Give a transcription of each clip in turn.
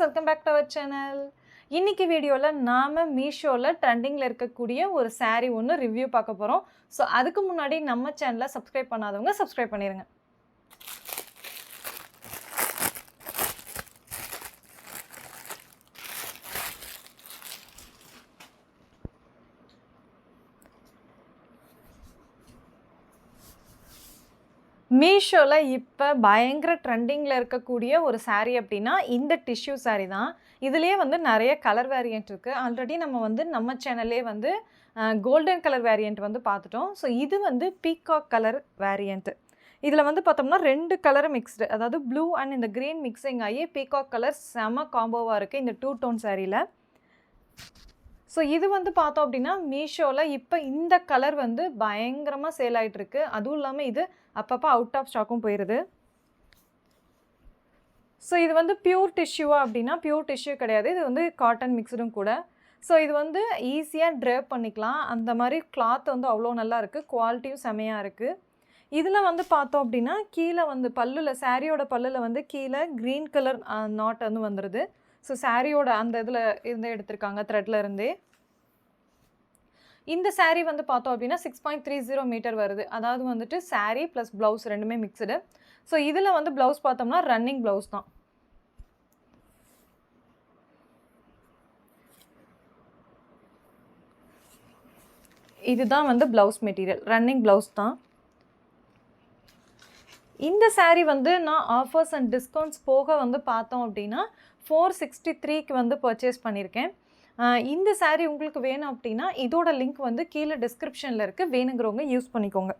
Friends welcome back to our channel இன்னைக்கு வீடியோவில் நாம் மீஷோவில் ட்ரெண்டிங்கில் இருக்கக்கூடிய ஒரு சாரீ ஒன்று ரிவ்யூ பார்க்க போகிறோம் ஸோ அதுக்கு முன்னாடி நம்ம சேனலை சப்ஸ்கிரைப் பண்ணாதவங்க சப்ஸ்கிரைப் பண்ணிடுங்க மீஷோவில் இப்போ பயங்கர ட்ரெண்டிங்கில் இருக்கக்கூடிய ஒரு சாரீ அப்படின்னா இந்த டிஷ்யூ saree தான். இதுலேயே வந்து நிறைய கலர் வேரியண்ட் இருக்குது ஆல்ரெடி நம்ம வந்து நம்ம சேனல்லே வந்து கோல்டன் கலர் வேரியண்ட் வந்து பார்த்துட்டோம். ஸோ இது வந்து பீகாக் கலர் வேரியண்ட்டு இதில் வந்து பார்த்தோம்னா ரெண்டு கலர் மிக்ஸ்டு அதாவது ப்ளூ அண்ட் இந்த க்ரீன் மிக்சிங் ஆகி பீகாக் கலர் செம காம்போவாக இருக்குது இந்த டூ டோன் சாரியில் ஸோ இது வந்து பார்த்தோம் அப்படின்னா மீஷோவில் இப்போ இந்த கலர் வந்து பயங்கரமாக சேல் ஆகிட்டுருக்கு அதுவும் இல்லாமல் இது அப்பப்போ அவுட் ஆஃப் ஸ்டாக்கும் போயிடுது ஸோ இது வந்து பியூர் டிஷ்யூவா அப்படின்னா பியூர் டிஷ்யூ கிடையாது. இது வந்து காட்டன் மிக்சடும் கூட. ஸோ இது வந்து ஈஸியாக ட்ரேப் பண்ணிக்கலாம். அந்த மாதிரி கிளாத் வந்து அவ்வளோ நல்லா இருக்குது குவாலிட்டியும் செமையாக இருக்குது இதில் வந்து பார்த்தோம் அப்படின்னா கீழே வந்து பல்லில் சாரியோட பல்லில் வந்து கீழே க்ரீன் கலர் நாட் வந்து வந்துடுது ஸோ சாரியோட அந்த இதில் இருந்து எடுத்திருக்காங்க த்ரெட்ல இருந்தே. இந்த சாரீ வந்து பார்த்தோம் அப்படின்னா six point three zero metre வருது. அதாவது வந்துட்டு சாரீ ப்ளஸ் ப்ளவுஸ் ரெண்டுமே மிக்சடு ஸோ இதில் வந்து ப்ளவுஸ் பார்த்தோம்னா ரன்னிங் ப்ளவுஸ் தான். இதுதான் வந்து ப்ளவுஸ் மெட்டீரியல் ரன்னிங் ப்ளவுஸ் தான். இந்த சாரீ வந்து நான் ஆஃபர்ஸ் அண்ட் டிஸ்கவுண்ட்ஸ் போக வந்து பார்த்தோம் அப்படின்னா ஃபோர் சிக்ஸ்டி த்ரீக்கு வந்து பர்ச்சேஸ் பண்ணியிருக்கேன். இந்த சாரீ உங்களுக்கு வேணும் அப்படின்னா இதோட லிங்க் வந்து கீழே டிஸ்கிரிப்ஷனில் இருக்குது வேணுங்கிறவங்க யூஸ் பண்ணிக்கோங்க.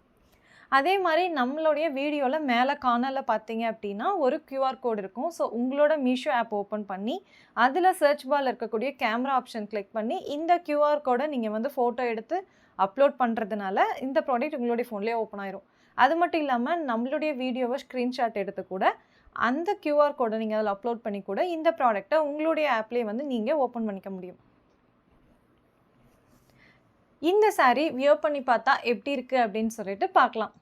அதே மாதிரி நம்மளுடைய வீடியோவில் மேலே கார்னரில் பார்த்தீங்க அப்படின்னா ஒரு க்யூஆர் கோடு இருக்கும். ஸோ உங்களோட மீஷோ ஆப் ஓப்பன் பண்ணி அதில் சர்ச் பால் இருக்கக்கூடிய கேமரா ஆப்ஷன் கிளிக் பண்ணி இந்த க்யூஆர் கோடை நீங்கள் வந்து ஃபோட்டோ எடுத்து அப்லோட் பண்ணுறதுனால இந்த ப்ராடக்ட் உங்களுடைய ஃபோன்லேயே ஓப்பன் ஆயிரும். அது மட்டும் இல்லாமல் நம்மளுடைய வீடியோவை ஸ்க்ரீன்ஷாட் எடுத்து கூட அந்த க்யூஆர் கோடை நீங்கள் அதில் அப்லோட் பண்ணி கூட இந்த ப்ராடக்ட்டை உங்களுடைய ஆப்லேயே வந்து நீங்கள் ஓப்பன் பண்ணிக்க முடியும். இந்த சாரீ வியர் பண்ணி பார்த்தா எப்படி இருக்குது அப்படின்னு சொல்லிட்டு பார்க்கலாம்.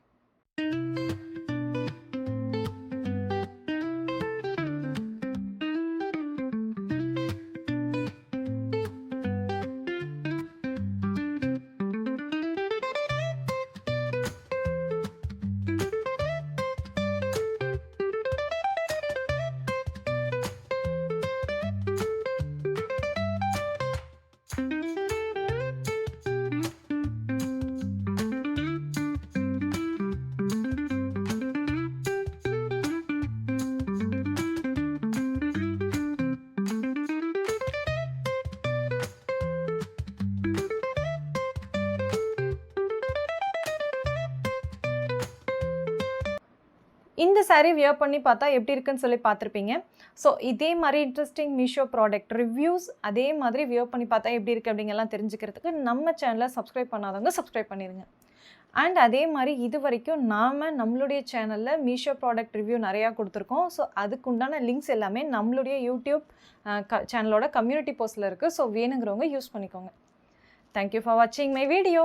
இந்த சாரீ வியர் பண்ணி பார்த்தா எப்படி இருக்குன்னு சொல்லி பார்த்துருப்பீங்க. ஸோ இதே மாதிரி இன்ட்ரெஸ்டிங் மீஷோ ப்ராடக்ட் ரிவ்யூஸ் அதே மாதிரி வியர் பண்ணி பார்த்தா எப்படி இருக்குது அப்படிங்கெல்லாம் தெரிஞ்சுக்கிறதுக்கு நம்ம சேனலை சப்ஸ்கிரைப் பண்ணாதவங்க சப்ஸ்கிரைப் பண்ணிடுங்க அண்ட் அதே மாதிரி இது வரைக்கும் நாம் நம்மளுடைய சேனலில் மீஷோ ப்ராடக்ட் ரிவ்யூ நிறையா கொடுத்துருக்கோம். ஸோ அதுக்குண்டான லிங்க்ஸ் எல்லாமே நம்மளுடைய யூடியூப் க சேனலோட கம்யூனிட்டி போஸ்ட்டில் இருக்குது ஸோ வேணுங்கிறவங்க யூஸ் பண்ணிக்கோங்க. தேங்க்யூ ஃபார் வாட்சிங் மை வீடியோ